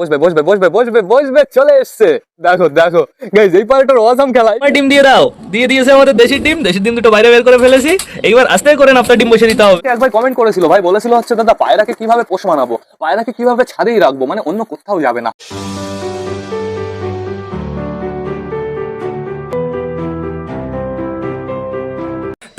বসবে বসবে বসবে বসবে বসবে চলে এসছে। দেখো দেখো। গাইজ এই পার্টটা অসাম খেলা। আমার টিম দিয়ে দাও। দিয়ে দিয়েছে আমাদের দেশি টিম দেশি টিম দুটো বাইরে বের করে ফেলেছি। এইবার আস্তে করে আপনার টিম বসে দিতে হবে। একবার কমেন্ট করেছিল ভাই? বলেছিল হচ্ছে দাদা পায়রাকে কীভাবে পোষ মানাবো? পায়রাকে কীভাবে ছাদেই রাখব? মানে অন্য কোথাও যাবে না।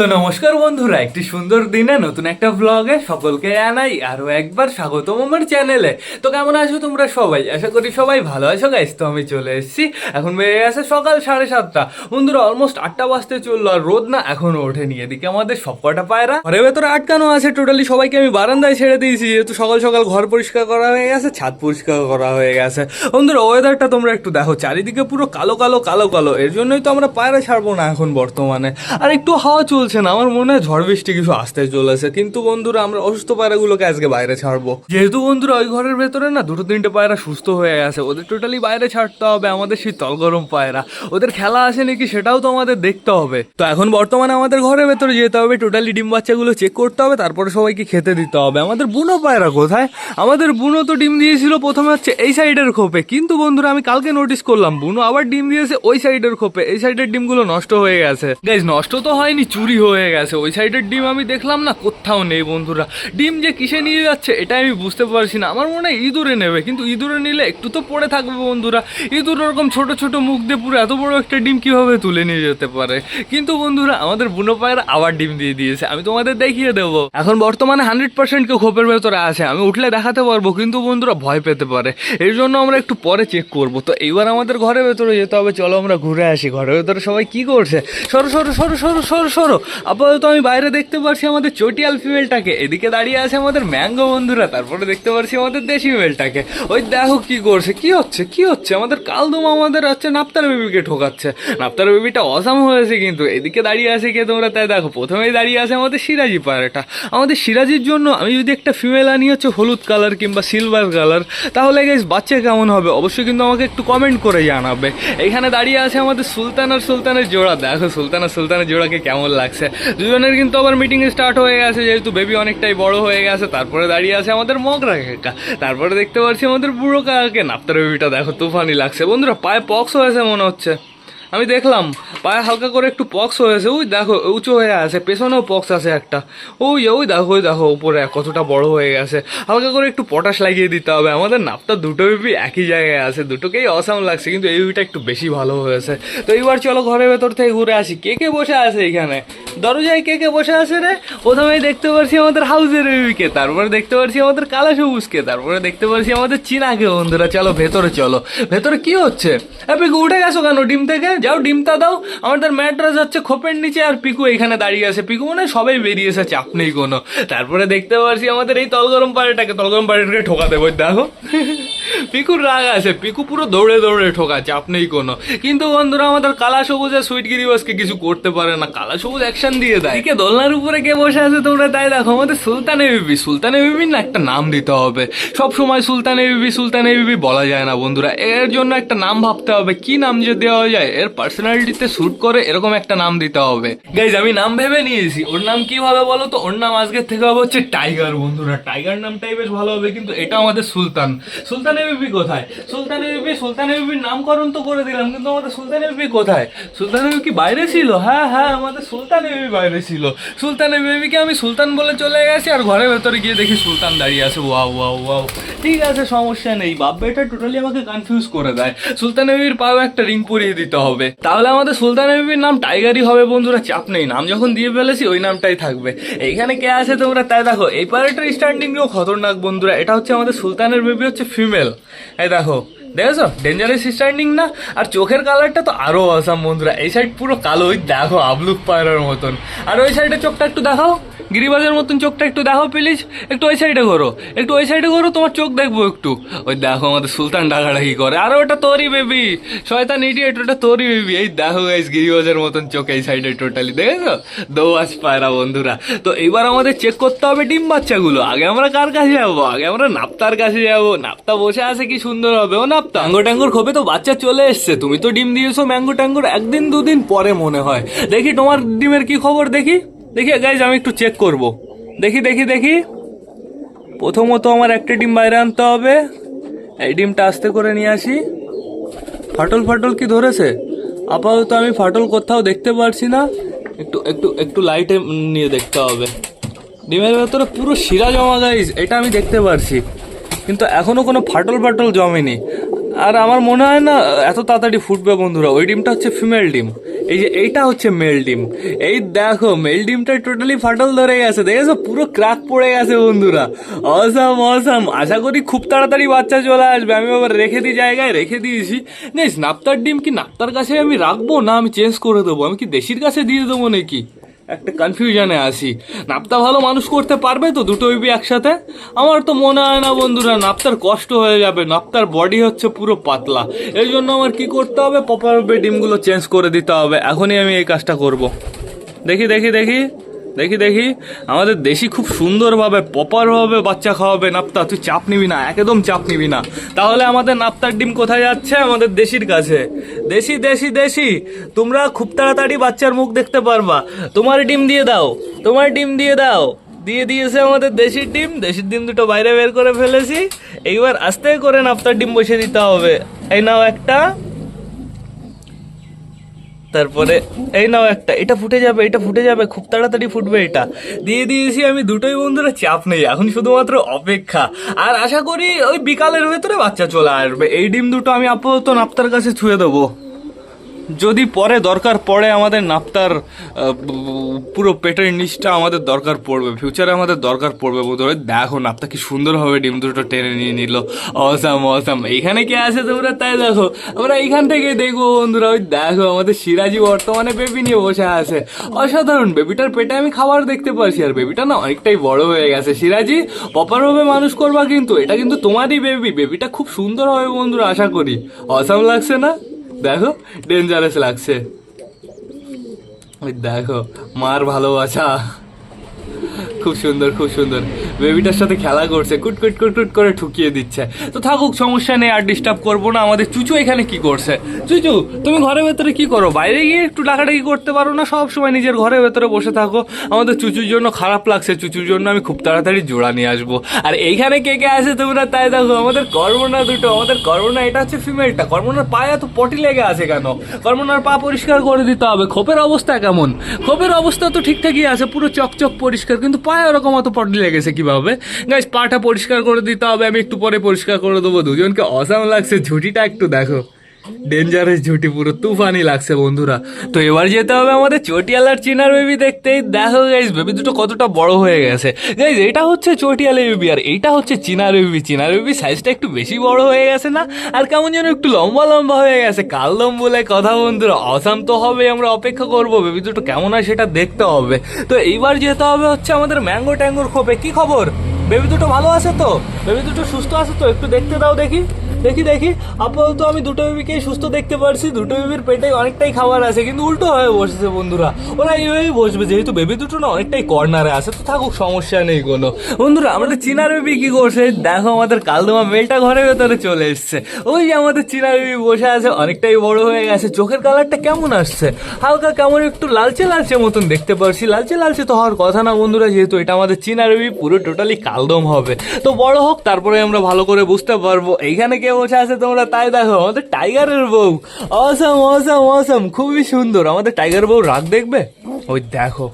তো নমস্কার বন্ধুরা, একটি সুন্দর দিনে নতুন একটা ব্লগে সকলকে জানাই আরও একবার স্বাগতম আমার চ্যানেলে তো কেমন আছো তোমরা সবাই? আশা করি সবাই ভালো আছো গাইস তো আমি চলে এসেছি। এখন বেড়ে গেছে সকাল সাড়ে সাতটা। বন্ধুরা অলমোস্ট আটটা বাজতে চলল আর রোদ না এখনও ওঠেনি। এদিকে আমাদের সব কটা পায়রা ঘরের ভেতরে আটকানো আছে। টোটালি সবাইকে আমি বারান্দায় ছেড়ে দিয়েছি, যেহেতু সকাল সকাল ঘর পরিষ্কার করা হয়ে গেছে, ছাদ পরিষ্কার করা হয়ে গেছে। বন্ধুরা ওয়েদারটা তোমরা একটু দেখো। চারিদিকে পুরো কালো কালো কালো কালো। এর জন্যই তো আমরা পায়রা ছাড়বো না এখন বর্তমানে। আর একটু হাওয়া চলছে। না আমার মনে হয় ঝড় বৃষ্টি কিছু আসতে চলেছে। কিন্তু বন্ধুরা আমরা অসুস্থ পায়রাগুলোকে আজকে বাইরে ছাড়বো। যেহেতু বন্ধুরা ওই ঘরের ভেতরে না দুটো তিনটে পায়রা সুস্থ হয়ে গেছে ওদের টোটালি বাইরে ছাড়তে হবে আমাদের শীতল গরম পায়রা। ওদের খেলা আছে নাকি সেটাও তো আমাদের দেখতে হবে। তো এখন বর্তমানে আমাদের ঘরের ভেতরে যেতে হবে টোটালি ডিম বাচ্চাগুলো চেক করতে হবে তারপরে সবাইকে খেতে দিতে হবে। আমাদের বুনো পায়রা কোথায়? আমাদের বুনো তো ডিম দিয়েছিল প্রথমে হচ্ছে এই সাইডের খোপে। কিন্তু বন্ধুরা আমি কালকে নোটিস করলাম বুনো আবার ডিম দিয়েছে ওই সাইডের খোপে। এই সাইডের ডিমগুলো নষ্ট হয়ে গেছে। গাইজ নষ্ট তো হয়নি চুরি হয়ে গেছে। ওই সাইডের ডিম আমি দেখলাম না, কোথাও নেই বন্ধুরা। ডিম যে কিসে নিয়ে যাচ্ছে এটা আমি বুঝতে পারছি না। আমার মনে হয় ইঁদুরে নেবে, কিন্তু ইঁদুরে নিলে একটু তো পড়ে থাকবে বন্ধুরা। ইঁদুর ওরকম ছোট ছোট মুখ দিয়ে পুরো এত বড় একটা ডিম কীভাবে তুলে নিয়ে যেতে পারে? কিন্তু বন্ধুরা, আমাদের বুনো পায়রা আবার ডিম দিয়ে দিয়েছে। আমি তোমাদের দেখিয়ে দেবো। এখন বর্তমানে হান্ড্রেড পার্সেন্ট কেউ খোপের ভেতরে আছে। আমি উঠলে দেখাতে পারব, কিন্তু বন্ধুরা ভয় পেতে পারে। এর জন্য আমরা একটু পরে চেক করব। তো এইবার আমাদের ঘরের ভেতরে যেতে হবে। চলো আমরা ঘুরে আসি। ঘরের ভেতরে সবাই কি করছে? সরো সরো সরো সরো সরো সরো। আপাতত আমি বাইরে দেখতে পারছি আমাদের চটিয়াল ফিমেলটাকে। এদিকে দাঁড়িয়ে আছে আমাদের ম্যাঙ্গো বন্ধুরা, তারপরে দেখতে পারছি আমাদের দেশি ফিমেলটাকে। ওই দেখো কি করছে, কি হচ্ছে কি হচ্ছে? আমাদের কালদম আমাদের হচ্ছে নাপ্তার বেবিকে ঠোকাচ্ছে। নাপ্তার বেবিটা অসাম হয়েছে কিন্তু, এদিকে দাঁড়িয়ে আছে কে তোমরা? তাই দেখো, প্রথমেই দাঁড়িয়ে আছে আমাদের সিরাজি পায়রাটা আমাদের সিরাজির জন্য আমি যদি একটা ফিমেল আনি হচ্ছে হলুদ কালার কিংবা সিলভার কালার, তাহলে গেস বাচ্চা কেমন হবে? অবশ্যই কিন্তু আমাকে একটু কমেন্ট করে জানাবে। এখানে দাঁড়িয়ে আছে আমাদের সুলতান আর সুলতানের জোড়া। দেখো সুলতান আর সুলতানের জোড়াকে কেমন লাগছে। দুজনের কিন্তু আবার মিটিং স্টার্ট হয়ে গেছে, যেহেতু বেবি অনেকটাই বড় হয়ে গেছে, তারপরে দাঁড়িয়ে আছে আমাদের মগরা কাকা। তারপরে দেখতে পাচ্ছি আমাদের বুড়ো কাকাকে। নাপ্তার বেবিটা দেখো, তুফানি লাগছে। বন্ধুরা, পায়ে পক্স হয়েছে মনে হচ্ছে। আমি দেখলাম, পায়ে হালকা করে একটু পক্স হয়েছে, ওই দেখো, উঁচু হয়ে আছে, পেছনেও পক্স আছে একটা। ওই ওই দেখো ওই দেখো, উপরে কতটা বড় হয়ে গেছে। হালকা করে একটু পটাশ লাগিয়ে দিতে হবে, আমাদের নাপটা দুটো বেবি একই জায়গায় আছে, দুটোকেই অসাম লাগছে, কিন্তু এই বেবিটা একটু বেশি ভালো হয়েছে। তো এইবার চলো ঘরের ভেতর থেকে ঘুরে আসি, কে কে বসে আছে এখানে? দরজায় কে কে বসে আছে রে? প্রথমেই দেখতে পারছি আমাদের হাউসের বেবিকে তারপরে দেখতে পারছি আমাদের কালা সবুজকে তারপরে দেখতে পারছি আমাদের চিনাকে, বন্ধুরা, চলো ভেতরে চলো। ভেতরে কি হচ্ছে? পিকু উঠে গেছো কেন ডিম থেকে? যাও, ডিমটা দাও। আমাদের ম্যাট্রাস হচ্ছে খোপের নিচে আর পিকু এখানে দাঁড়িয়ে আছে। পিকু মানে সবাই বেরিয়েছে চাপ নেই কোনো। তারপরে দেখতে পাচ্ছি আমাদের এই তলগরম পাড়িটাকে তলগরম পাড়িটাকে ঠোকা দেবো দেখো। পিকুর রাগ আছে, পিকু পুরো দৌড়ে দৌড়ে ঠোকা চাপ নেই কোনো। কিন্তু বন্ধুরা, আমাদের কালা সবুজ আর সুইট গিরিবাসকে কিছু করতে পারে না। কালা সবুজ অ্যাকশন দিয়ে দেয়। এদিকে দোলনার উপরে কে বসে আছে তোমরা, তাই দেখো, আমাদের সুলতানে বিবি সুলতানে বিবি না একটা নাম দিতে হবে। সব সময় সুলতানে বিবি সুলতানে বিবি বলা যায় না বন্ধুরা। এর জন্য একটা নাম ভাবতে হবে। কি নাম যে দেওয়া যায়? এর পার্সোনালিটিতে স্যুট করে এরকম একটা নাম দিতে হবে। গাইজ আমি নাম ভেবে নিয়েছি। ওর নাম কি হবে বলো তো? ওর নাম আজকের থেকে হবে হচ্ছে টাইগার বন্ধুরা। টাইগার নামটাই বেশ ভালো হবে, কিন্তু এটা আমাদের সুলতান। সুলতানের বিবি কোথায়? সুলতানের বিবি সুলতানের বিবির নামকরণ তো করে দিলাম, কিন্তু আমাদের সুলতানের বিবি কোথায়? সুলতানের বিবি কি বাইরে ছিল? হ্যাঁ হ্যাঁ আমাদের সুলতানের বিবি বাইরে ছিল। সুলতানের বিবিকে আমি সুলতান বলে চলে গেছি, আর ঘরের ভেতরে গিয়ে দেখি সুলতান দাঁড়িয়ে আছে। Wow wow wow. ঠিক আছে, সমস্যা নেই। বাপ্পা এটা টোটালি আমাকে কনফিউজ করে দেয়। সুলতানের বিবির পাও একটা রিং পরিয়ে দিতে হবে। তাহলে আমাদের সুলতানের বিবির নাম টাইগারই হবে বন্ধুরা, চাপ নেই। নাম যখন দিয়ে ফেলেছি, ওই নামটাই থাকবে। এইখানে কে আছে তোমরা? তাই দেখো, এই পারেটার স্ট্যান্ডিংও খতরনাক বন্ধুরা। এটা হচ্ছে আমাদের সুলতানের বেবি হচ্ছে ফিমেল এই দেখো দেখেছ? ডেঞ্জারাস স্ট্যান্ডিং না? আর চোখের কালারটা তো আরও আসাম বন্ধুরা। এই সাইড পুরো কালো ওই দেখো, আবলুক পায়রার মতন। আর ওই সাইডে চোখটা একটু দেখাও। গিরিবাজের মতন চোখটা একটু দেখো প্লিজ একটু ওই সাইডে করো একটু ওই সাইডে করো তোমার চোখ দেখব একটু। ওই দেখো, আমাদের সুলতান ডাকাডাকি করে। আর, ওটা তোরই বেবি শয়তান ইডিয়েট ওটা তোরই বেবি এই দেখো গাইস গিরিবাজের মতন চোখ এই সাইডে টোটালি দেখেছ? দোয়াজ পায়রা বন্ধুরা। তো এবার আমাদের চেক করতে হবে ডিম বাচ্চাগুলো। আগে আমরা কার কাছে যাব? আগে আমরা নাপ্তার কাছে যাব। নাপ্তা বসে আছে কি সুন্দর হবে। ও নাপ্তা ম্যাঙ্গো ট্যাঙ্গোর খোপে তো বাচ্চা চলে এসছে। তুমি তো ডিম দিয়েছ ম্যাঙ্গো ট্যাঙ্গোর একদিন, দুদিন পরে মনে হয়। দেখি তোমার ডিমের কি খবর দেখি। দেখি গাইজ আমি একটু চেক করব। দেখি দেখি দেখি। প্রথমত আমার একটা ডিম বাইরে আনতে হবে। এই ডিমটা আস্তে করে নিয়ে আসি। ফাটল ফাটল কি ধরেছে? আপাতত আমি ফাটল কোথাও দেখতে পারছি না। একটু একটু একটু লাইটে নিয়ে দেখতে হবে। ডিমের ভেতরে পুরো শিরা জমা গাইজ এটা আমি দেখতে পারছি। কিন্তু এখনও কোনো ফাটল ফাটল জমেনি। আর আমার মনে হয় না, এত তাড়াতাড়ি ফুটবে বন্ধুরা, ওই ডিমটা হচ্ছে ফিমেল ডিম। এই যে এইটা হচ্ছে মেল ডিম। এই দেখো মেল ডিমটা টোটালি ফাটল ধরে গেছে, দেখেছ? পুরো ক্রাক পড়ে গেছে বন্ধুরা। অসাম অসাম আশা করি খুব তাড়াতাড়ি বাচ্চা চলে আসবে। আমি আবার রেখে দিই জায়গায়, রেখে দিয়েছি। গাইস নাপ্তার ডিম কি নাপ্তার কাছে আমি রাখব, না আমি চেঞ্জ করে দেবো? আমি কি দেশির কাছে দিয়ে দেবো নাকি? একটা কনফিউশনে আসি নাপ্তা ভালো মানুষ করতে পারবে তো দুটো বিবি একসাথে? আমার তো মনে হয় না বন্ধুরা, নাপ্তার কষ্ট হয়ে যাবে, নাপ্তার বডি হচ্ছে পুরো পাতলা। এই জন্য আমার কি করতে হবে? পপার ডিমগুলো চেঞ্জ করে দিতে হবে। এখনই আমি এই কাজটা করব। দেখি দেখি দেখি। দেখি দেখি। আমাদের দেশি খুব সুন্দরভাবে প্রপারভাবে বাচ্চা খাওয়াবে নাপ্তা। তুই চাপ নিবি না, একদম চাপ নিবি না। তাহলে আমাদের নাপ্তার ডিম কোথায় যাচ্ছে? আমাদের দেশির কাছে। দেশি দেশি দেশি। তোমরা খুব তাড়াতাড়ি বাচ্চার মুখ দেখতে পারবা। তোমার ডিম দিয়ে দাও, তোমার ডিম দিয়ে দাও। দিয়ে দিয়েছে আমাদের দেশির ডিম। দেশির ডিম দুটো বাইরে বের করে ফেলেছি। এইবার আস্তে করে নাপ্তার ডিম বসে দিতে হবে। এই নাও একটা। তারপরে, এই নাও একটা, এটা ফুটে যাবে, এটা ফুটে যাবে, খুব তাড়াতাড়ি ফুটবে এটা। দিয়ে দিয়েছি আমি দুটোই বন্ধুরা, চাপ নেই, এখন শুধুমাত্র অপেক্ষা। আর আশা করি ওই বিকালের ভেতরে বাচ্চা চলে আসবে। এই ডিম দুটো আমি আপাতত নাপ্তার কাছে ছুঁয়ে দেবো। যদি পরে দরকার পড়ে আমাদের নাপ্তার পুরো পেটের নিচটা আমাদের দরকার পড়বে ফিউচারে আমাদের দরকার পড়বে বোধ হয় দেখো নাপ্তা কি সুন্দরভাবে ডিম দুটো টেনে নিয়ে নিল। অসাম অসাম এখানে কে আছে তোমরা? তাই দেখো। আমরা এইখান থেকে দেখব বন্ধুরা। ওই দেখো, আমাদের সিরাজি বর্তমানে বেবি নিয়ে বসে আছে। অসাধারণ। বেবিটার পেটে আমি খাবার দেখতে পাচ্ছি আর বেবিটা না অনেকটাই বড় হয়ে গেছে। সিরাজি প্রপারভাবে মানুষ করবা কিন্তু, এটা কিন্তু তোমারই বেবি বেবিটা খুব সুন্দর হবে বন্ধুরা, আশা করি। অসাম লাগছে না? দেখো ডেঞ্জারাস লাগছে। দেখো মার ভালোবাসা। খুব সুন্দর খুব সুন্দর। বেবিটার সাথে খেলা করছে, কুট কুট কুট কুট করে ঠুকিয়ে দিচ্ছে। তো থাকুক, সমস্যা নেই, আর ডিস্টার্ব করব না। আমাদের চুচু এখানে কি করছে? চুচু, তুমি ঘরের ভেতরে কি করো? বাইরে গিয়ে একটু ডাকাডাকি করতে পারো না? সব সময় নিজের ঘরের ভেতরে বসে থাকো। আমাদের চুচুর জন্য খারাপ লাগছে। চুচুর জন্য আমি খুব তাড়াতাড়ি জোড়া নিয়ে আসব। আর এইখানে কে কে আছে তোমরা? তাই দেখো, আমাদের কর্মনা দুটো। আমাদের কর্মনা, এটা হচ্ছে ফিমেলটা কর্মনার পায়ে এত পটি লেগে আছে কেন? কর্মনার পা পরিষ্কার করে দিতে হবে। খোপের অবস্থা কেমন? খোপের অবস্থা তো ঠিকঠাকই আছে, পুরো চকচক পরিষ্কার। কিন্তু পায়ে ওরকম অত পটি লেগেছে কীভাবে? গাইস পাটা পরিষ্কার করে দিতে হবে, আমি একটু পরে পরিষ্কার করে দেবো, দুজনকে অসাম লাগছে, ঝুটিটা একটু দেখো। ডেঞ্জারাস ঝুটি, পুরো তুফানি লাগছে বন্ধুরা। তো এবার যেতে হবে আমাদের চটিয়ালার চিনার বেবি দেখতেই দেখো গাইস বেবি দুটো কতটা বড় হয়ে গেছে। গাইস এটা হচ্ছে চটিয়ালা বেবি আর এইটা হচ্ছে চিনার বেবি চিনার বেবি সাইজটা একটু বেশি বড় হয়ে গেছে না? আর কেমন যেন একটু লম্বা লম্বা হয়ে গেছে। কালদম বলে কথা বন্ধুরা অসাম তো হবে আমরা অপেক্ষা করব। বেবি দুটো কেমন হয় সেটা দেখতে হবে। তো এইবার যেতে হবে হচ্ছে আমাদের ম্যাঙ্গো ট্যাঙ্গোর খোপে। কি খবর? বেবি দুটো ভালো আছে তো? বেবি দুটো সুস্থ আছে তো? একটু দেখতে দাও দেখি। দেখি দেখি। আপাতত আমি দুটো বেবিকেই সুস্থ দেখতে পারছি। দুটো বেবির পেটে অনেকটাই খাবার আছে, কিন্তু উল্টো হয়ে বসেছে বন্ধুরা। ওরা এইভাবেই বসবে, যেহেতু বেবি দুটো না, অনেকটাই কর্নারে আছে। তো থাকুক, সমস্যা নেই কোনো। বন্ধুরা, আমাদের চিনার বেবি কি করছে? দেখো, আমাদের কালদমা মেলটা ঘরের ভেতরে চলে এসছে। ওই যে আমাদের চিনার বেবি বসে আছে, অনেকটাই বড় হয়ে গেছে। চোখের কালারটা কেমন আসছে? হালকা কেমন একটু লালচে লালচে মতন দেখতে পারছি। লালচে লালচে তো হওয়ার কথা না বন্ধুরা, যেহেতু এটা আমাদের চিনার বেবি, পুরো টোটালি কালদম হবে। তো বড় হোক, তারপরে আমরা ভালো করে বুঝতে পারব। এইখানে কে বসে আছে তোমরা, তাই দেখো, আমাদের টাইগারের বউ। অসম অসম অসম খুবই সুন্দর। আমাদের টাইগার বউ রাগ দেখবে? ওই দেখো।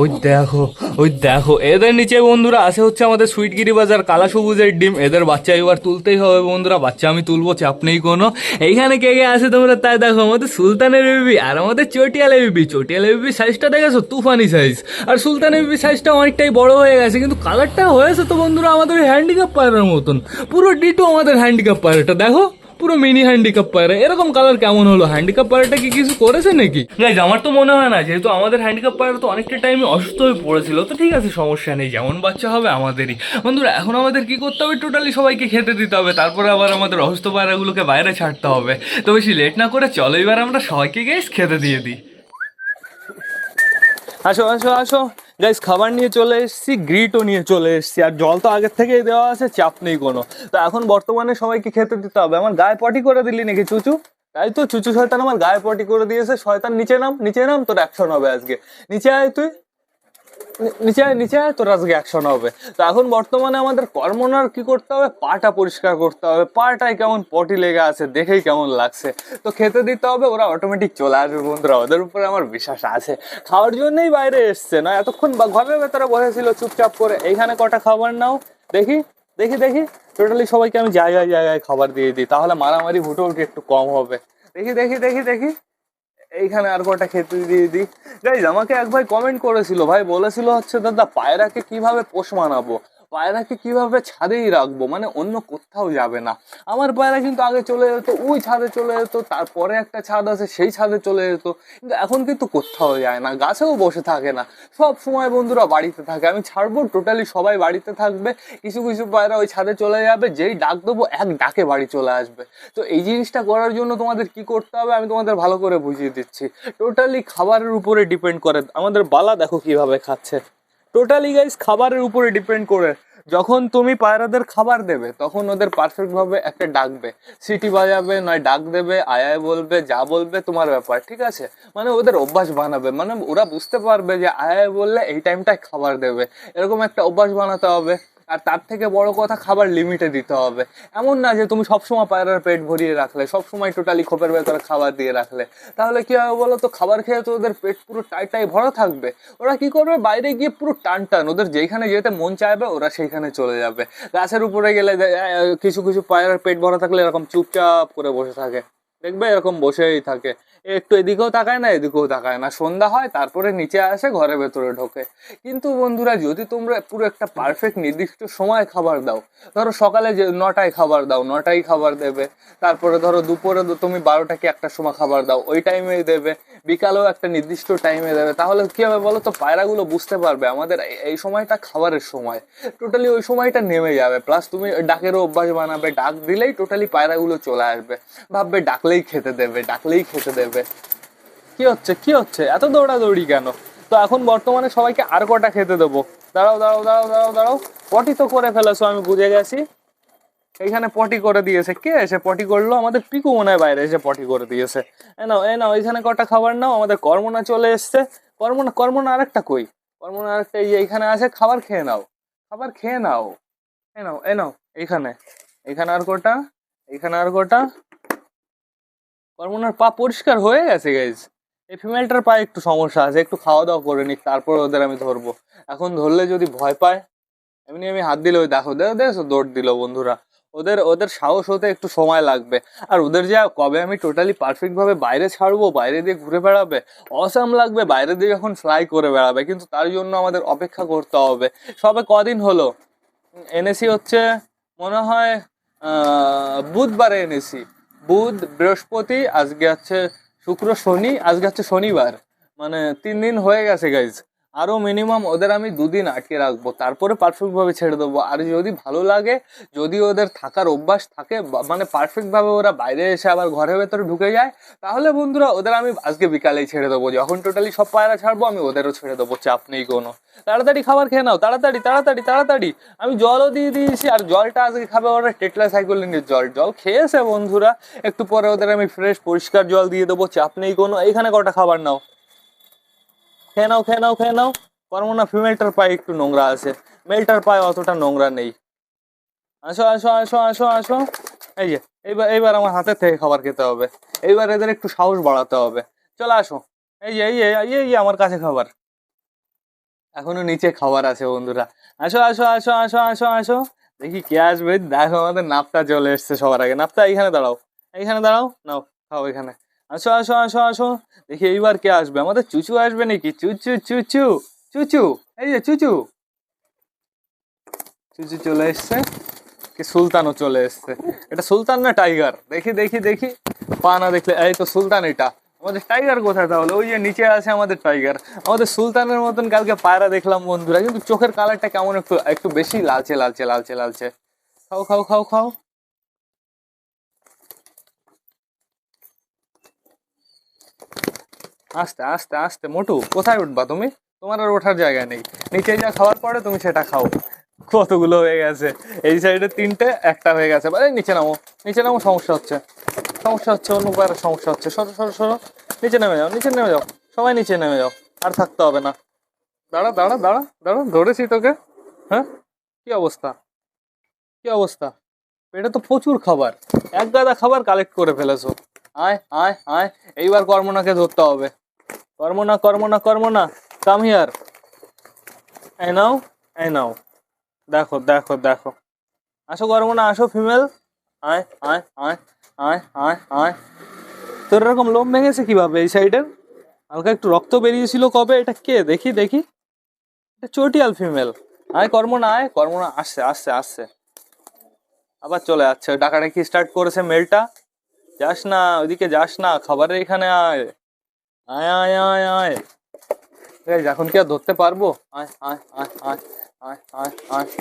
ওই দেখো ওই দেখো, এদের নিচে বন্ধুরা আছে হচ্ছে আমাদের সুইটগিরি বাজার কালা সবুজের ডিম, এদের বাচ্চা এবার তুলতেই হবে বন্ধুরা, বাচ্চা আমি তুলবো, চাপ নেই কোনো। এইখানে কে কে আছে তোমরা তাই দেখো, আমাদের সুলতানের বেবি আর আমাদের চটিয়ালে বেবি চটিয়ালে বেবি সাইজটা দেখেছ? তুফানি সাইজ আর সুলতানের বেবি সাইজটা অনেকটাই বড় হয়ে গেছে, কিন্তু কালারটা হয়েছে তো বন্ধুরা আমাদের হ্যান্ডিক্যাপ পায়রার মতন। পুরো ডিটো আমাদের হ্যান্ডিক্যাপ পায়রাটা, দেখো। পুরো মিনি হ্যান্ডিক্যাপ পায়রা। এরকম কালার কেমন হলো? হ্যান্ডিক্যাপ পায়রাটা কি কিছু করেছে নাকি? গাইজ আমার তো মনে হয় না যেহেতু আমাদের হ্যান্ডিক্যাপ পায়রা তো অনেকটা টাইমে অসুস্থ হয়ে পড়েছিল তো ঠিক আছে সমস্যা নেই যেমন বাচ্চা হবে আমাদেরই। বন্ধুরা এখন আমাদের কি করতে হবে? টোটালি সবাইকে খেতে দিতে হবে তারপরে আবার আমাদের অসুস্থ পায়রাগুলোকে বাইরে ছাড়তে হবে। তো বেশি লেট না করে চলো এবার আমরা সবাইকে গেস খেতে দিয়ে দিই। আসো আসো আসো। গাইস খাবার নিয়ে চলে এসেছি গ্রিটও নিয়ে চলে এসেছি। আর জল তো আগের থেকেই দেওয়া আছে, চাপ নেই কোনো। তো এখন বর্তমানে সবাইকে খেতে দিতে হবে। আমার গায়ে পটি করে দিলি নাকি চুচু? তাই তো, চুচু শয়তান আমার গায়ে পটি করে দিয়েছে। শয়তান, নিচে নাম নিচে নাম, তোর অ্যাকশন হবে আজকে। নিচে আয় তুই। নিচে নিচে তোর আজকে অ্যাকশন হবে। তো এখন বর্তমানে আমাদের কর্মনার কি করতে হবে? পাটা পরিষ্কার করতে হবে। পাটায় কেমন পটি লেগে আছে, দেখেই কেমন লাগছে। তো খেতে দিতে হবে, ওরা অটোমেটিক চলে আসবে বন্ধুরা। ওদের উপরে আমার বিশ্বাস আছে। খাওয়ার জন্যই বাইরে এসছে না এতক্ষণ ঘরের ভেতরে বসেছিল চুপচাপ করে। এইখানে কটা খাবার নাও। দেখি দেখি দেখি। টোটালি সবাইকে আমি জায়গায় জায়গায় খাবার দিয়ে দিই। তাহলে মারামারি হুটোহুটি একটু কম হবে। দেখি দেখি দেখি দেখি। এইখানে আর কটা খেতে দিয়ে দিই। যাই আমাকে এক ভাই কমেন্ট করেছিল, ভাই বলেছিল হচ্ছে, দাদা, পায়রাকে কীভাবে পোষ মানাবো? পায়রাকে কীভাবে ছাদেই রাখব? মানে অন্য কোথাও যাবে না। আমার পায়রা কিন্তু আগে চলে যেত, ওই ছাদে চলে যেত, তারপরে একটা ছাদ আছে, সেই ছাদে চলে যেত। কিন্তু এখন কিন্তু কোথাও যায় না, গাছেও বসে থাকে না। সব সময় বন্ধুরা বাড়িতে থাকে। আমি ছাড়বো, টোটালি সবাই বাড়িতে থাকবে। কিছু কিছু পায়রা ওই ছাদে চলে যাবে, যেই ডাক দেবো, এক ডাকে বাড়ি চলে আসবে। তো এই জিনিসটা করার জন্য তোমাদের কি করতে হবে, আমি তোমাদের ভালো করে বুঝিয়ে দিচ্ছি। টোটালি খাবারের উপরে ডিপেন্ড করে। আমাদের বালা দেখো কীভাবে খাচ্ছে। টোটালি গাইজ খাবারের উপরে ডিপেন্ড করে। যখন তুমি পায়রাদের খাবার দেবে, তখন ওদের পারফেক্ট ভাবে একটা ডাকবে। সিটি বাজাবে, নয় ডাক দেবে আয়ায় বলবে, যা বলবে তোমার ব্যাপার, ঠিক আছে? মানে ওদের অভ্যাস বানাবে। মানে ওরা বুঝতে পারবে যে আয়ায় বললে এই টাইমটায় খাবার দেবে। এরকম একটা অভ্যাস বানাতে হবে। আর তার থেকে বড় কথা খাবার লিমিটে দিতে হবে। এমন না যে তুমি সবসময় পায়রার পেট ভরিয়ে রাখলে, সবসময় টোটালি খোপের ভেতরে খাবার দিয়ে রাখলে। তাহলে কি হবে বলো তো, খাবার খেয়ে তো ওদের পেট পুরো টাইটাই ভরা থাকবে। ওরা কি করবে? বাইরে গিয়ে পুরো টান টান, ওদের যেখানে যেতে মন চাইবে, ওরা সেইখানে চলে যাবে। গাছের উপরে গেলে কিছু কিছু পায়রার পেট ভরা থাকলে এরকম চুপচাপ করে বসে থাকে। দেখবে এরকম বসেই থাকে। একটু এদিকেও তাকায় না, এদিকেও তাকায় না। সন্ধ্যা হয়, তারপরে নিচে আসে, ঘরের ভেতরে ঢোকে। কিন্তু বন্ধুরা, যদি তোমরা পুরো একটা পারফেক্ট নির্দিষ্ট সময় খাবার দাও, ধরো সকালে যে নটায় খাবার দাও নটায় খাবার দেবে। তারপরে ধরো দুপুরে তুমি বারোটা কি একটা সময় খাবার দাও, ওই টাইমে দেবে। বিকালেও একটা নির্দিষ্ট টাইমে দেবে। তাহলে কী হবে বলো তো পায়রাগুলো বুঝতে পারবে, আমাদের এই- এই সময়টা খাবারের সময়। টোটালি ওই সময়টা নেমে যাবে। প্লাস তুমি ডাকেরও অভ্যাস বানাবে। ডাক দিলেই টোটালি পায়রাগুলো চলে আসবে। ভাববে, ডাকলেই খেতে দেবে, ডাকলেই খেতে দেবে। কি হচ্ছে কি হচ্ছে? এত দৌড়াদৌড়ি কেন? তো এখন বর্তমানে সবাইকে আর কটা খেতে দেবো। দাঁড়াও দাঁড়াও দাঁড়াও দাঁড়াও দাঁড়াও। পটি তো করে ফেলেছো, আমি বুঝে গেছি। এইখানে পটি করে দিয়েছে। কে এসে পটি করল? আমাদের পিকু মনে বাইরে এসে পটি করে দিয়েছে। এ নাও এ নাও এখানে কটা খাবার নাও, আমাদের কর্মনা চলে এসছে। কর্মনা কর্মনা আরেকটা কই? কর্মনা আরেকটা এই যে এইখানে আছে, খাবার খেয়ে নাও। খাবার খেয়ে নাও। এ নাও এ নাও, এইখানে। এখানে আর কটা? এইখানে আর কটা? কর্মনার পা পরিষ্কার হয়ে গেছে গাইজ এই ফিমেলটার পায়ে একটু সমস্যা আছে, একটু খাওয়া দাওয়া করে নিক, তারপর ওদের আমি ধরবো। এখন ধরলে যদি ভয় পায়, এমনি আমি হাত দিলে ওই দেখো দেখো দৌড় দিল বন্ধুরা। ওদের ওদের সাহস হতে একটু সময় লাগবে। আর ওদের যা কবে আমি টোটালি পারফেক্টভাবে বাইরে ছাড়বো, বাইরে দিয়ে ঘুরে বেড়াবে অসাম লাগবে, বাইরে দিয়ে যখন ফ্লাই করে বেড়াবে, কিন্তু তার জন্য আমাদের অপেক্ষা করতে হবে। সবে কদিন হলো? এনেসি হচ্ছে, মনে হয় বুধবারে এনেছি বুধ, বৃহস্পতি, আজকে হচ্ছে শুক্র, শনি, আজকে হচ্ছে শনিবার। মানে তিন দিন হয়ে গেছে গাইজ আরও মিনিমাম ওদের আমি দুদিন আটকে রাখব। তারপরে পারফেক্টভাবে ছেড়ে দেবো। আর যদি ভালো লাগে, যদি ওদের থাকার অভ্যাস থাকে মানে পারফেক্টভাবে ওরা বাইরে এসে আবার ঘরের ভেতরে ঢুকে যায়, তাহলে বন্ধুরা ওদের আমি আজকে বিকালেই ছেড়ে দেবো। যখন টোটালি সব পায়রা ছাড়বো, আমি ওদেরও ছেড়ে দেবো, চাপ নেই কোনো। তাড়াতাড়ি খাবার খেয়ে নাও, তাড়াতাড়ি তাড়াতাড়ি তাড়াতাড়ি। আমি জলও দিয়ে দিয়েছি, আর জলটা আজকে খাবে ওরা টেটলা সাইকেলিনের জল। জল খেয়েছে বন্ধুরা। একটু পরে ওদের আমি ফ্রেশ পরিষ্কার জল দিয়ে দেবো, চাপ নেই কোনো। এইখানে কটা খাবার নাও। খেয়ে নাও খেয়ে নাও খেয়ে নাও কর্মনা ফিমেলটার পায়ে একটু নোংরা আছে। মেলটার পায়ে অতটা নোংরা নেই। আসো আসো আসো আসো আসো। এই যে, এইবার এইবার আমার হাতের থেকে খাবার খেতে হবে। এইবার এদের একটু সাহস বাড়াতে হবে। চলে আসো। এই যে এই যে, এই এই আমার কাছে খাবার। এখনও নিচে খাবার আছে বন্ধুরা। আসো আসো আসো আসো আসো আসো। দেখি কে আসবে। দেখো আমাদের নাপটা চলে এসছে সবার আগে। নাপটা এইখানে দাঁড়াও। এইখানে দাঁড়াও। নাও, খাও এখানে। আসো আসো আসো আসো। দেখি এইবার কে আসবে? আমাদের চুচু আসবে নাকি? চুচু চুচু চুচু, এই যে চুচু। চুচু চলে এসছে। কি সুলতানও চলে এসছে। এটা সুলতান না টাইগার? দেখি দেখি দেখি। পা না দেখলে, এই তো সুলতান এটা। আমাদের টাইগার কোথায় তাহলে? ওই যে নিচে আছে আমাদের টাইগার। আমাদের সুলতানের মতন কালকে পায়রা দেখলাম বন্ধুরা। কিন্তু চোখের কালারটা কেমন একটু একটু বেশি লালচে লালচে লালচে লালচে। খাও খাও খাও খাও। আস্তে আস্তে আস্তে। মোটু, কোথায় উঠবা তুমি? তোমার আর ওঠার জায়গা নেই। নিচে যা খাওয়ার পরে তুমি সেটা খাও। কতগুলো হয়ে গেছে। এই সাইডে তিনটে, একটা হয়ে গেছে। আরে, নিচে নামো। নিচে নামো, সমস্যা হচ্ছে। সমস্যা হচ্ছে অন্য কারও সমস্যা হচ্ছে। সরো সরো সরো। নিচে নেমে যাও, নিচে নেমে যাও। সবাই নিচে নেমে যাও। আর থাকতে হবে না। দাঁড়া দাঁড়া দাঁড়া দাঁড়া। ধরেছি তোকে। হ্যাঁ? কি অবস্থা? কি অবস্থা? এটা তো প্রচুর খাবার। এক গাদা খাবার কালেক্ট করে ফেলেছো। আয় আয় আয়। এইবার কর্মনাকে ধরতে হবে। কর্মনা কর্মনা কর্মনা কাম হিয়ার এই নাও এই নাও দেখো দেখো দেখো। আসো কর্মনা আসো ফিমেল আয় আয় আয় আয় আয় আয়। তোর এরকম লোম ভেঙেছে কীভাবে এই সাইডের হালকা একটু রক্ত বেরিয়েছিল কবে? এটা কে? দেখি দেখি। এটা চটিয়াল ফিমেল আয়, কর্ম না, আয়, কর্ম না, আসছে আসছে আসছে। আবার চলে যাচ্ছে। ডাকাটা কি স্টার্ট করেছে মেলটা যাস না, ওইদিকে যাস না, খাবারের এখানে আয়। আয় আয় আয় আয় Guys, এখন কি আর ধরতে পারব আয় আয় আয় আয় আয় আয় আয় আয়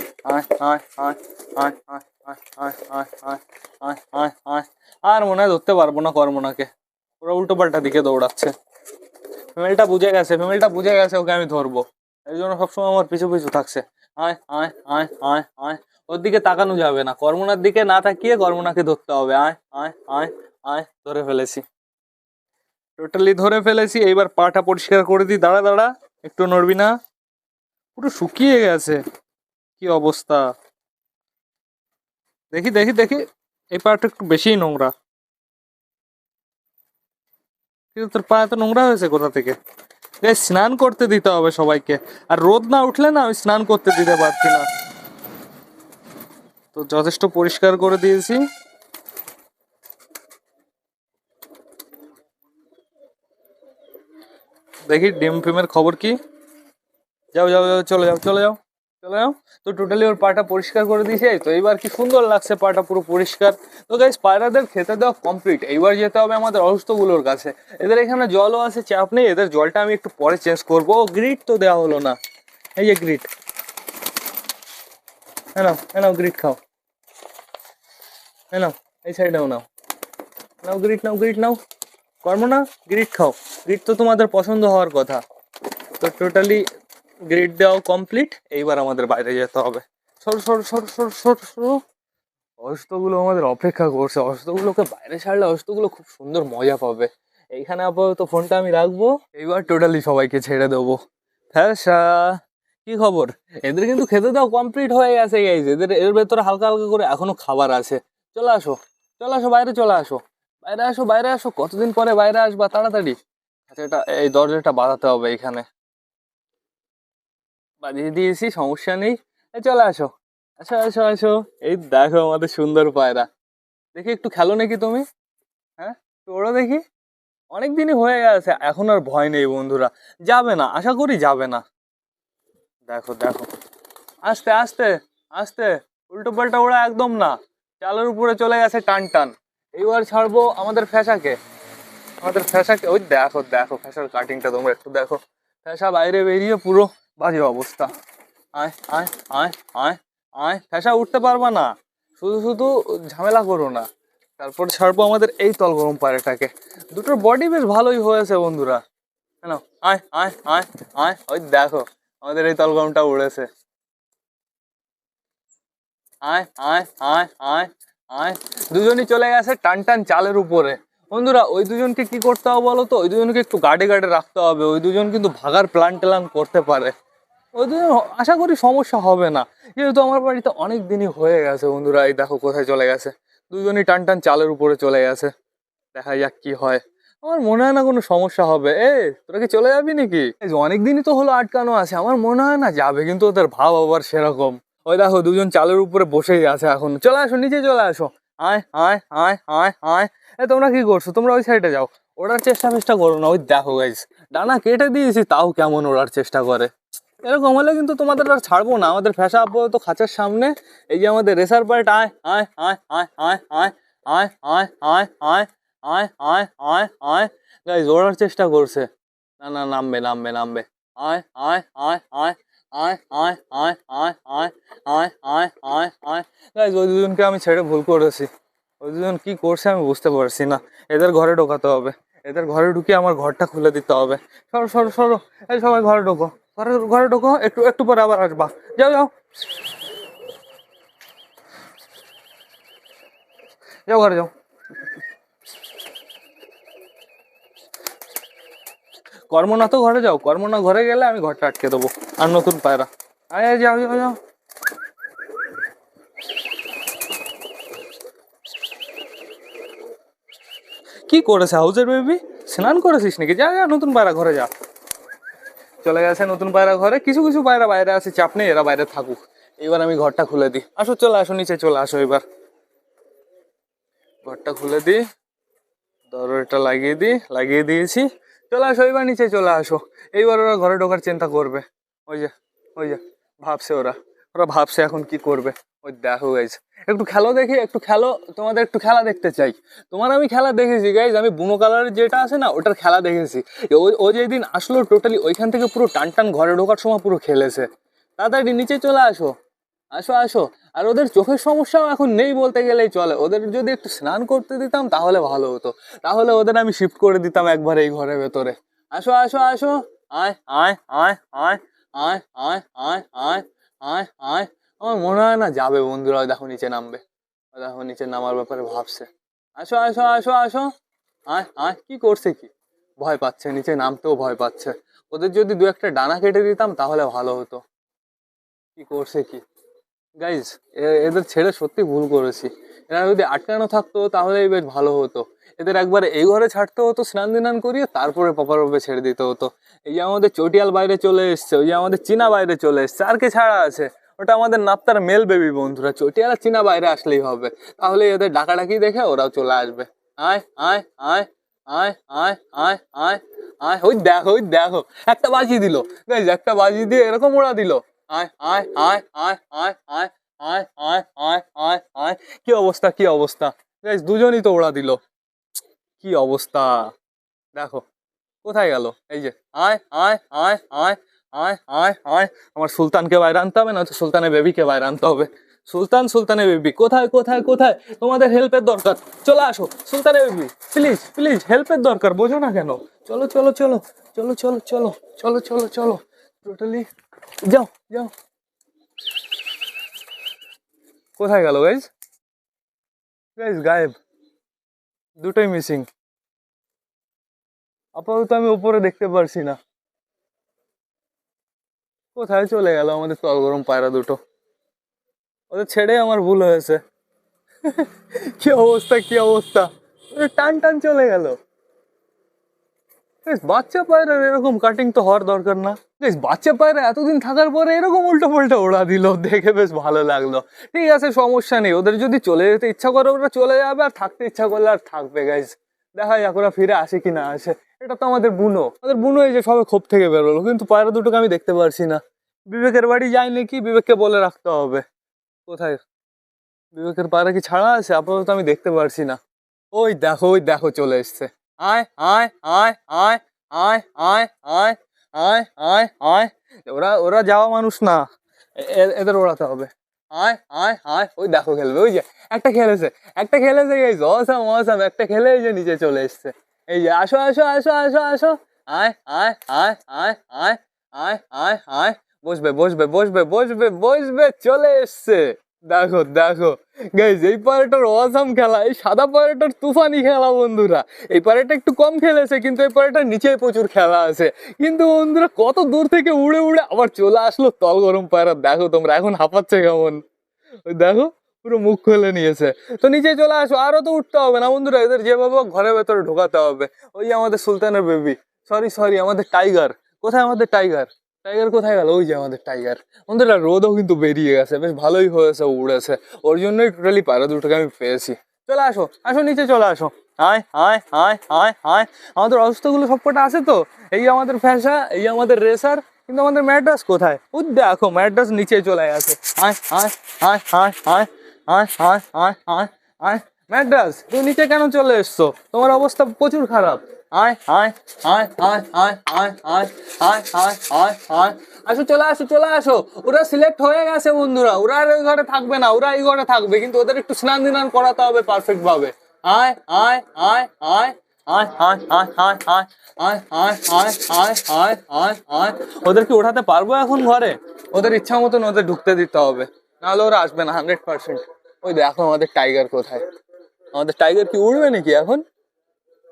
আয় আয় আয় আয় আয় আয় আয় আয় আয় আয় আর মনে হয় ধরতে পারব না কর্মনাকে ওরা উল্টো পাল্টা দিকে দৌড়াচ্ছে ফিমেলটা বুঝে গেছে ফিমেলটা বুঝে গেছে ওকে আমি ধরবো এই জন্য সবসময় আমার পিছু পিছু থাকছে আয় আয় আয় আয় আয় ওর দিকে তাকানো যাবে না কর্মনার দিকে না তাকিয়ে কর্মনাকে ধরতে হবে আয় আয় আয় আয় ধরে ফেলেছি টোটালি ধরে ফেলেছি এইবার পাটা পরিষ্কার করে দিই। দাঁড়া দাঁড়া একটু নড়বি না। পুরো শুকিয়ে গেছে। কি অবস্থা? দেখি দেখি দেখি। এই পাটা একটু বেশিই নোংরা। কিন্তু তোর পা এত নোংরা হয়েছে কোথা থেকে? Guys, স্নান করতে দিতে হবে সবাইকে। আর রোদ না উঠলে না আমি স্নান করতে দিতে পারছি না। তো যথেষ্ট পরিষ্কার করে দিয়েছি। দেখি ডিম ফিমের খবর কি? যাও যাও যাও, চলে যাও চলে যাও চলে যাও। তো টোটালি ওর পাটা পরিষ্কার করে দিয়েছে। তো এইবার কি সুন্দর লাগছে পাটা পুরো পরিষ্কার। তো গাইস পায়রাদের খেতে দেওয়া কমপ্লিট এইবার যেতে হবে আমাদের অসুস্থগুলোর কাছে। এদের এখানে জলও আছে, চাপ নেই। এদের জলটা আমি একটু পরে চেঞ্জ করব। ও গ্রিট তো দেওয়া হলো না। এই যে গ্রিট হ্যাঁ নাও হ্যাঁ নাও গ্রিট খাও। নাও, এই সাইডেও নাও। নাও গ্রিট নাও গ্রিট নাও। কর্ম না গ্রিড খাও। গ্রিড তো তোমাদের পছন্দ হওয়ার কথা। তো টোটালি গ্রিড দেওয়া কমপ্লিট এইবার আমাদের বাইরে যেতে হবে। সর সর সর সর সর সর। অসুস্থগুলো আমাদের অপেক্ষা করছে। অসুস্থগুলোকে বাইরে ছাড়লে অসুস্থগুলো খুব সুন্দর মজা পাবে। এইখানে আপাতত ফোনটা আমি রাখব। এইবার টোটালি সবাইকে ছেড়ে দেবো। হ্যাঁ কি খবর? এদের কিন্তু খেতে দাও কমপ্লিট হয়ে গেছে। গাইজ এদের, এর ভেতরে হালকা হালকা করে এখনও খাবার আছে। চলে আসো। চলে আসো, বাইরে চলে আসো। বাইরে আসো বাইরে আসো। কতদিন পরে বাইরে আসবা? তাড়াতাড়ি। আচ্ছা এটা, এই দরজাটা বাঁধাতে হবে এখানে। বাঁধিয়ে দিয়েছি, সমস্যা নেই। চলে আসো। আসো আসো আসো। এই দেখো আমাদের সুন্দর পায়রা। দেখি একটু খেলো নাকি তুমি? হ্যাঁ? ওরা দেখি। অনেক দিনই হয়ে গেছে, এখন আর ভয় নেই বন্ধুরা। যাবে না, আশা করি যাবে না। দেখো দেখো। আস্তে আস্তে আস্তে। উল্টো পাল্টা ওরা একদম না। চালের উপরে চলে গেছে টান টান। এইবার ছাড়বো আমাদের ফ্যাসাকে আমাদের ফ্যাসাকে ওই দেখো দেখো ফ্যাসার কাটিংটা তোমরা একটু দেখো। ফ্যাসা বাইরে বেরিয়ে পুরো বাজে অবস্থা। আয় আয় আয় আয় আয়। ফ্যাসা উঠতে পারবা না। শুধু শুধু ঝামেলা করো না। তারপর ছাড়বো আমাদের এই তল গরম পায়রাটাকে দুটোর বডি বেশ ভালোই হয়েছে বন্ধুরা। কেন? আয় আয় আয় আয়। ওই দেখো, আমাদের এই তল গরমটা উড়েছে। আয় আয় আয় আয়। আয়, দুজনই চলে গেছে টান টান চালের উপরে। বন্ধুরা, ওই দুজনকে কি করতে হবে বলো তো? ওই দুজনকে একটু গার্ডে গার্ডে রাখতে হবে। ওই দুজন কিন্তু ভাগার প্ল্যান ট্যালান করতে পারে। ওই দুজন আশা করি সমস্যা হবে না। যেহেতু আমার বাড়িতে অনেক দিনই হয়ে গেছে বন্ধুরা, এই দেখো কোথায় চলে গেছে। দুজনই টান টান চালের উপরে চলে গেছে। দেখা যাক কি হয়। আমার মনে হয় না কোনো সমস্যা হবে। এ তোরা কি চলে যাবি নাকি? এই অনেক দিনই তো হলো আটকানো আছে। আমার মনে হয় না যাবে, কিন্তু ওদের ভাব আবার সেরকম। ওই দেখো দুজন চালের উপরে বসেই আছে এখন চলে আসো নিচে চলে আসো আয় আয় আয় আয় আয় এ তোমরা কি করছ তোমরা ওই সাইডে যাও ওড়ার চেষ্টা ফেষ্টা করো না ওই দেখো গাইস ডানা কেটে দিয়েছি তাও কেমন ওড়ার চেষ্টা করে এরকম হলে কিন্তু তোমাদের আর ছাড়বো না আমাদের ফ্যাসা আপাতত খাঁচার সামনে এই যে আমাদের রেসার পার্ট আয় আয় আয় আয় আয় আয় আয় আয় আয় আয় আয় আয় আয় আয় গাইজ ওড়ার চেষ্টা করছে না না নামবে নামবে নামবে আয় আয় আয় আয় ওই দুজনকে আমি ছেড়ে ভুল করেছি। ওই দুজন কি করছে আমি বুঝতে পারছি না। এদের ঘরে ঢোকাতে হবে। এদের ঘরে ঢুকে আমার ঘরটা খুলে দিতে হবে। সরো সরো সরো। এই সবাই ঘরে ঢোকো। ঘরে ঘরে ঢোকো। একটু একটু পরে আবার আসবা। যাও যাও। যাও, ঘরে যাও। কর্মনা তো ঘরে যাও, কর্মনা ঘরে গেলে আমি ঘরটা আটকে দেবো। আর নতুন পায়রা। আয় যাও যাও যাও কি করেছে হাউজের বেবি? স্নান করেছিস নাকি? যা যা, নতুন পায়রা ঘরে যা। চলে গেছে নতুন পায়রা ঘরে। কিছু কিছু পায়রা বাইরে আছে, চাপ নেই, এরা বাইরে থাকুক। এবার আমি ঘরটা খুলে দিই। আসো, চলে আসো, নিচে চলে আসো এবার। ঘরটা খুলে দিই। দরজাটা লাগিয়ে দিই, লাগিয়ে দিয়েছি। চলে আসো, এবার নিচে চলে আসো। এইবার ওরা ঘরে ঢোকার চিন্তা করবে। ওই যে ওই যে, ভাবছে ওরা। ওরা ভাবছে এখন কি করবে। ওই দেখো গাইজ একটু খেলো দেখি, একটু খেলো, তোমাদের একটু খেলা দেখতে চাই। তোমার আমি খেলা দেখেছি গাইজ আমি বুনো কালারের যেটা আছে না, ওটার খেলা দেখেছি। ও যেদিন আসলো টোটালি ওইখান থেকে পুরো টান টান ঘরে ঢোকার সময় পুরো খেলেছে। তাড়াতাড়ি নিচে চলে আসো। আসো আসো। আর ওদের চোখের সমস্যাও এখন নেই বলতে গেলেই চলে। ওদের যদি একটু স্নান করতে দিতাম, তাহলে ভালো হতো। তাহলে ওদের আমি শিফট করে দিতাম একবার এই ঘরের ভেতরে। আসো আসো আসো। আয় আয় আয় আয় আয় আয় আয় আয় আয় আয়। আমার মনে হয় না যাবে বন্ধুরা দেখো নিচে নামবে। দেখো নিচে নামার ব্যাপারে ভাবছে। আসো আসো আসো আসো। আয় আয়। কি করছে কি? ভয় পাচ্ছে, নিচে নামতেও ভয় পাচ্ছে। ওদের যদি দু একটা ডানা কেটে দিতাম, তাহলে ভালো হতো। কি করছে কি? গাইজ এদের ছেড়ে সত্যি ভুল করেছি। এরা যদি আটকানো থাকতো, তাহলেই বেশ ভালো হতো। এদের একবার এই ঘরে ছাড়তে হতো, স্নান দিনান করিয়ে তারপরে প্রপারভাবে ছেড়ে দিতে হতো। এই যে আমাদের চটিয়াল বাইরে চলে এসছে, ওই যে আমাদের চীনা বাইরে চলে এসছে, আর কে ছাড়া আছে? ওটা আমাদের নাপ্তার মেল বেবি বন্ধুরা, চটিয়াল আর চীনা বাইরে আসলেই হবে। তাহলে এদের ডাকাডাকি দেখে ওরাও চলে আসবে। আয় আয় আয় আয় আয় আয় আয় আয়, ওই দেখো ওই দেখো, একটা বাজি দিল। গাইজ একটা বাজি দিয়ে এরকম ওরা দিল। কি অবস্থা কি অবস্থা গাইজ দুজনই তো ওড়া দিল কি অবস্থা দেখো কোথায় গেল এই যে আয় আয় আয় আয় আয় আয় আয় আমার সুলতানকে বাইরে আনতে হবে না সুলতানের বেবিকে বাইরে আনতে হবে সুলতান সুলতানের বেবি কোথায় কোথায় কোথায় তোমাদের হেল্পের দরকার চলে আসো সুলতানের বেবি প্লিজ প্লিজ হেল্পের দরকার বোঝো না কেন চলো চলো চলো চলো চলো চলো চলো চলো চলো টোটালি যাও যাও কোথায় গেল গাইজ গাইজ গায়েব। দুটোই মিসিং আপাতত আমি উপরে দেখতে পারছি না। কোথায় চলে গেল আমাদের তল গরম পায়রা দুটো? ওদের ছেড়ে আমার ভুল হয়েছে। কি অবস্থা কি অবস্থা? ওদের টান টান চলে গেল। বেশ বাচ্চা পায়রার এরকম কাটিং তো হওয়ার দরকার না। বেশ বাচ্চা পায়রা এতদিন থাকার পরে এরকম উল্টো পাল্টা ওড়া দিল, দেখে বেশ ভালো লাগল। ঠিক আছে, সমস্যা নেই, ওদের যদি চলে যেতে ইচ্ছা করে, ওরা চলে যাবে, আর থাকতে ইচ্ছা করলে আর থাকবে গাইজ দেখা যাক ওরা ফিরে আসে কি না আসে। এটা তো আমাদের বুনো। আমাদের বুনো এই যে সবে খোপ থেকে বেরোলো, কিন্তু পায়রা দুটোকে আমি দেখতে পারছি না। বিবেকের বাড়ি যাই নাকি? বিবেককে বলে রাখতে হবে। কোথায়? বিবেকের পায়রা কি ছাড়া আছে? আপাতত আমি দেখতে পারছি না। ওই দেখো ওই দেখো, চলে এসছে। আয় আয় আয় আয় আয় আয় আয় আয় আয় আয় ওরা ওরা যাওয়া মানুষ না এদের ওড়াতে হবে আয় আয় আয় ওই দেখো খেলবে ওই যে একটা খেলেছে একটা খেলেছে এই অসাম অসাম একটা খেলে এই যে নিচে চলে এসছে এই যে আসো আসো আসো আসো আসো আয় আয় আয় আয় আয় আয় আয় আয় বসবে বসবে বসবে বসবে বসবে চলে এসছে দেখো দেখো। গাইজ এই পায়রাটার অসাম খেলা, এই সাদা পায়রাটার তুফানি খেলা, বন্ধুরা। এই পায়রাটা একটু কম খেলেছে, কিন্তু এই পায়রাটার নিচে প্রচুর খেলা আছে। কিন্তু বন্ধুরা, কত দূর থেকে উড়ে উড়ে আবার চলে আসলো তল গরম পায়রা দেখো তোমরা, এখন হাঁপাচ্ছে কেমন? ওই দেখো, পুরো মুখ খুলে নিয়েছে। তো নিচে চলে আসো, আরও তো উঠতে হবে না, বন্ধুরা। এদের যেভাবে ঘরের ভেতরে ঢোকাতে হবে। ওই আমাদের সুলতানের বেবি সরি সরি আমাদের টাইগার কোথায় আমাদের টাইগার টাইগার কোথায় গেল ওই যে আমাদের টাইগার বন্ধুরা রোদও কিন্তু বেরিয়ে গেছে বেশ ভালোই হয়েছে উড়েছে ওর জন্যই টোটালি পায়রা দুটোকে আমি পেয়েছি চলে আসো আসো নিচে চলে আসো আয় আয় আয় আয় আয় আমাদের অসুস্থগুলো সবকটা আছে তো এই আমাদের ফ্যাসা এই আমাদের রেসার কিন্তু আমাদের ম্যাড্রাস কোথায় ওই দেখো ম্যাড্রাস নিচে চলে গেছে আয় আয় আয় আয় আয় আয় আয় আয় আয় ম্যাড্রাস তুমি নিচে কেন চলে এসছো তোমার অবস্থা প্রচুর খারাপ আয় আয় আয় আয় আয় আয় আয় আয় আয় আয় আয় আসো চলে আসো চলে আসো ওরা সিলেক্ট হয়ে গেছে বন্ধুরা ওরা আর ওই ঘরে থাকবে না ওরা এই ঘরে থাকবে কিন্তু ওদের একটু স্নান দিনান করাতে হবে পারফেক্ট ভাবে আয় আয় আয় আয় আয় আয় আয় আয় আয় আয় আয় আয় আয় আয় আয় আয় ওদের কি ওঠাতে পারব এখন ঘরে ওদের ইচ্ছা মতন ওদের ঢুকতে দিতে হবে নাহলে ওরা আসবে না হান্ড্রেড পার্সেন্ট ওই দেখো আমাদের টাইগার কোথায় আমাদের টাইগার কি উড়বে নাকি এখন?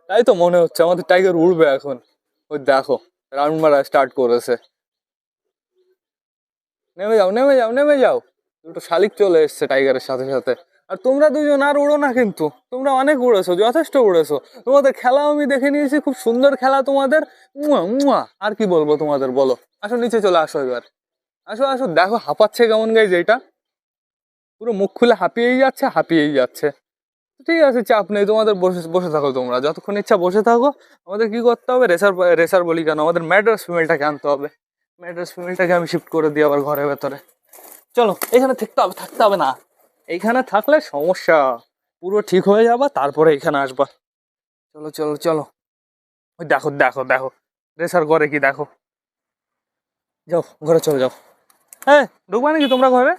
তাই তো মনে হচ্ছে, আমাদের টাইগার উড়বে এখন। ওই দেখো রাউন্ড মারা স্টার্ট করেছে। নেমে যাও নেমে যাও নেমে যাও। দুটো শালিক চলে এসছে টাইগারের সাথে সাথে। আর তোমরা দুজন আর উড়ো না কিন্তু। তোমরা অনেক উড়েছো, যথেষ্ট উড়েছো। তোমাদের খেলা আমি দেখে নিয়েছি, খুব সুন্দর খেলা তোমাদের। মুয়া মুয়া। আর কি বলব তোমাদের, বলো। আসো, নিচে চলে আসো এবার। আসো আসো, দেখো, হাঁপাচ্ছে কেমন গাইজ এটা পুরো মুখ খুলে হাঁপিয়েই যাচ্ছে হাঁপিয়েই যাচ্ছে। ঠিক আছে, চাপ নেই, তোমাদের বসে বসে থাকো তোমরা। যতক্ষণ ইচ্ছা বসে থাকো, আমাদের কি করতে হবে? রেসার রেসার বলি কেন? আমাদের ম্যাড্রাস ফিমেলটাকে আনতে হবে। ম্যাড্রাস ফিমেলটাকে আমি শিফট করে দিই আবার ঘরের ভেতরে। চলো, এখানে থাকতে হবে থাকতে হবে না। এইখানে থাকলে সমস্যা। পুরো ঠিক হয়ে যাবা, তারপরে এখানে আসবা। চলো চলো চলো। ওই দেখো দেখো দেখো। রেসার ঘরে কি দেখো? যাও, ঘরে চলে যাও। হ্যাঁ ঢুকবা নাকি তোমরা ঘরে?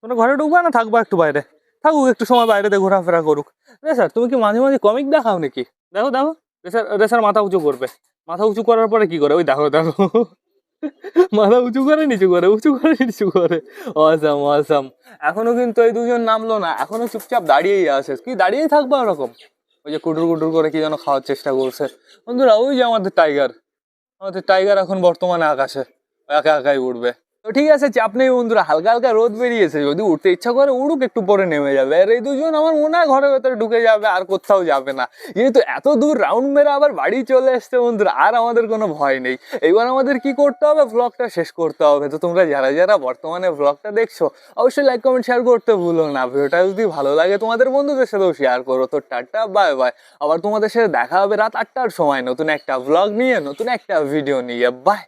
তোমরা ঘরে ঢুকবা না, থাকবা একটু বাইরে? থাকুক, একটু সময় বাইরেতে ঘোরাফেরা করুক। রেসার তুমি কি মাঝে মাঝে কমিক দেখাও নাকি? দেখো দেখো। রেসার রেসার মাথা উঁচু করবে। মাথা উঁচু করার পরে কি করে? ওই দেখো দেখো। মাথা উঁচু করে, নিচু করে, উঁচু করে, নিচু করে। অসাম অসাম এখনও কিন্তু এই দুজন নামলো না। এখনও চুপচাপ দাঁড়িয়েই আছে। কি, দাঁড়িয়েই থাকবে ওরকম? ওই যে কুটুর কুটুর করে কি যেন খাওয়ার চেষ্টা করছে। বন্ধুরা, ওই যে আমাদের টাইগার আমাদের টাইগার এখন বর্তমানে আকাশে। একা একাই উঠবে তো ঠিক আছে চাপ নেই বন্ধুরা, হালকা হালকা রোদ বেরিয়েছে, যদি উঠতে ইচ্ছা করে উড়ুক, একটু পরে নেমে যাবে। আর এই দুজন আমার মনে হয় ঘরের ভেতরে ঢুকে যাবে, আর কোথাও যাবে না। যেহেতু এত দূর রাউন্ড মেরে আবার বাড়ি চলে এসছে বন্ধুরা, আর আমাদের কোনো ভয় নেই। এবার আমাদের কি করতে হবে? ব্লগটা শেষ করতে হবে। তো তোমরা যারা যারা বর্তমানে ব্লগটা দেখছ, অবশ্যই লাইক কমেন্ট শেয়ার করতে ভুলো না। ভিডিওটা যদি ভালো লাগে, তোমাদের বন্ধুদের সাথেও শেয়ার করো। তো টাটা বাই বাই আবার তোমাদের সাথে দেখা হবে রাত আটটার সময় নতুন একটা ব্লগ নিয়ে, নতুন একটা ভিডিও নিয়ে। বাই